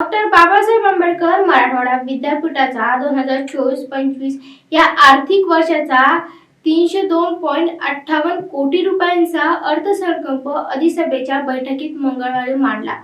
Doctor Babasaheb Ambedkar Marathwada विद्यापीठाचा दोन हजार चोवीस पंचवीस या आर्थिक वर्षाचा तीनशे दोन पॉईंट अठ्ठावन्न कोटी रुपयांचा अर्थसंकल्प अधिसभेच्या बैठकीत मंगळवारी मांडला.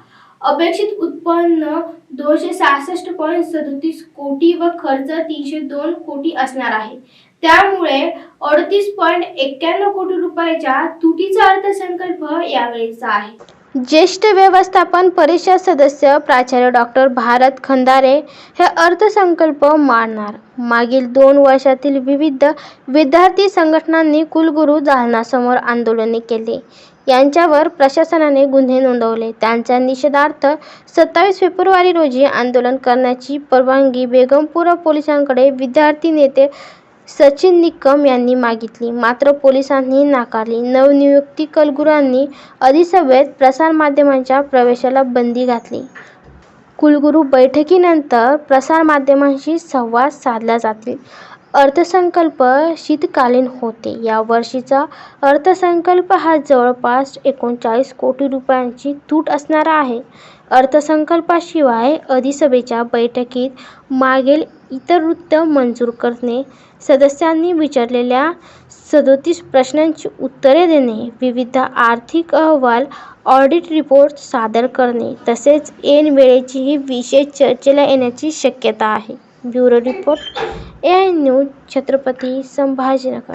अपेक्षित उत्पन्न दोनशे सहासष्ट पॉईंट सदोतीस कोटी व खर्च तीनशे दोन कोटी असणार आहे. त्यामुळे अडतीस पॉईंट एक्क्याण्णव कोटी रुपयाच्या तुटीचा अर्थसंकल्प यावेळीचा आहे. ज्येष्ठ व्यवस्थापन परिषद सदस्य प्राचार्य डॉक्टर भारत खंदारे हे अर्थसंकल्प मांडणार. मागील दोन वर्षातील विविध विद्यार्थी संघटनांनी कुलगुरू जालनासमोर आंदोलने केली. यांच्यावर प्रशासनाने गुन्हे नोंदवले. त्यांच्या निषेधार्थ सत्तावीस फेब्रुवारी रोजी आंदोलन करण्याची परवानगी बेगमपुरा पोलिसांकडे विद्यार्थी नेते सचिन निकम यांनी मागितली. मात्र पोलिसांनी नाकारली. नवनियुक्ती कुलगुरूंनी अधिसभेत प्रसारमाध्यमांच्या प्रवेशाला बंदी घातली. कुलगुरू बैठकीनंतर प्रसारमाध्यमांशी संवाद साधला जातील अर्थसंकल्प शीतकालीन होते. या वर्षीचा अर्थसंकल्प हा जवळपास एकोणचाळीस कोटी रुपयांची तूट असणार आहे. अर्थसंकल्पाशिवाय अधिसभेच्या बैठकीत मागील इतर वृत्त मंजूर करणे सदस्यांनी विचारलेल्या सदोतीस प्रश्नांची उत्तरे देणे विविध आर्थिक अहवाल ऑडिट रिपोर्ट सादर करणे तसेच ऐन वेळेचीही विषय चर्चेला येण्याची शक्यता आहे. Bureau report A I news Chhatrapati Sambhajinagar.